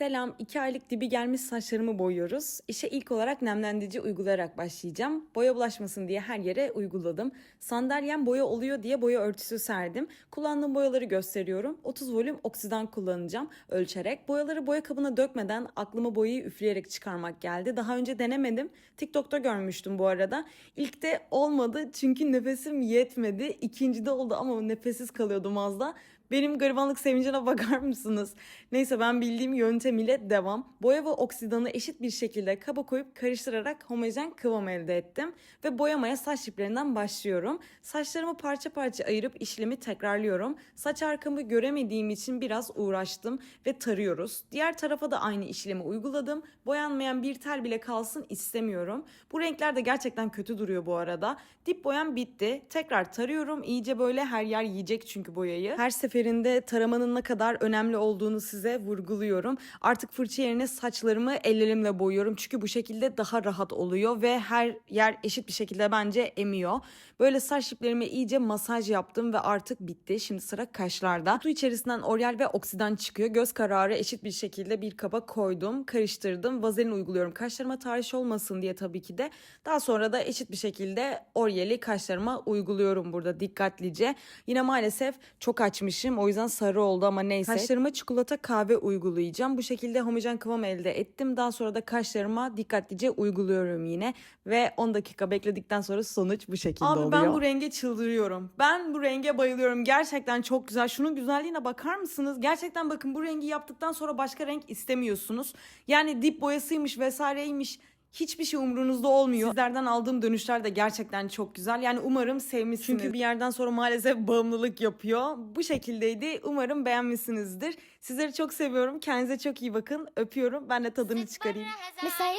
Selam, 2 aylık dibi gelmiş saçlarımı boyuyoruz. İşe ilk olarak nemlendirici uygulayarak başlayacağım. Boya bulaşmasın diye her yere uyguladım. Sandalyem boya oluyor diye boya örtüsü serdim. Kullandığım boyaları gösteriyorum. 30 volüm oksidan kullanacağım ölçerek. Boyaları boya kabına dökmeden aklıma boyayı üfleyerek çıkarmak geldi. Daha önce denemedim. TikTok'ta görmüştüm bu arada. İlkte olmadı çünkü nefesim yetmedi. İkincide oldu ama nefessiz kalıyordum az da. Benim garibanlık sevincine bakar mısınız? Neyse ben bildiğim yöntem ile devam. Boya ve oksidanı eşit bir şekilde kaba koyup karıştırarak homojen kıvam elde ettim. Ve boyamaya saç diplerinden başlıyorum. Saçlarımı parça parça ayırıp işlemi tekrarlıyorum. Saç arkamı göremediğim için biraz uğraştım ve tarıyoruz. Diğer tarafa da aynı işlemi uyguladım. Boyanmayan bir tel bile kalsın istemiyorum. Bu renkler de gerçekten kötü duruyor bu arada. Dip boyam bitti. Tekrar tarıyorum. İyice böyle her yer yiyecek çünkü boyayı. Her seferinde taramanın ne kadar önemli olduğunu size vurguluyorum. Artık fırça yerine saçlarımı ellerimle boyuyorum. Çünkü bu şekilde daha rahat oluyor ve her yer eşit bir şekilde bence emiyor. Böyle saç diplerime iyice masaj yaptım ve artık bitti. Şimdi sıra kaşlarda. Kutu içerisinden oryal ve oksidan çıkıyor. Göz kararı eşit bir şekilde bir kaba koydum. Karıştırdım. Vazelin uyguluyorum. Kaşlarıma tahriş olmasın diye tabii ki de. Daha sonra da eşit bir şekilde oryali kaşlarıma uyguluyorum burada dikkatlice. Yine maalesef çok açmışım. O yüzden sarı oldu ama neyse. Kaşlarıma çikolata kahve uygulayacağım. Bu şekilde homojen kıvam elde ettim. Daha sonra da kaşlarıma dikkatlice uyguluyorum yine. Ve 10 dakika bekledikten sonra sonuç bu şekilde Abi oluyor. ben bu renge çıldırıyorum. Ben bu renge bayılıyorum. Gerçekten çok güzel. Şunun güzelliğine bakar mısınız? Gerçekten bakın bu rengi yaptıktan sonra başka renk istemiyorsunuz. Yani dip boyasıymış vesaireymiş. Hiçbir şey umrunuzda olmuyor. Sizlerden aldığım dönüşler de gerçekten çok güzel. Yani umarım sevmişsiniz. Çünkü bir yerden sonra maalesef bağımlılık yapıyor. Bu şekildeydi. Umarım beğenmişsinizdir. Sizleri çok seviyorum. Kendinize çok iyi bakın. Öpüyorum. Ben de tadını çıkarayım. Mesela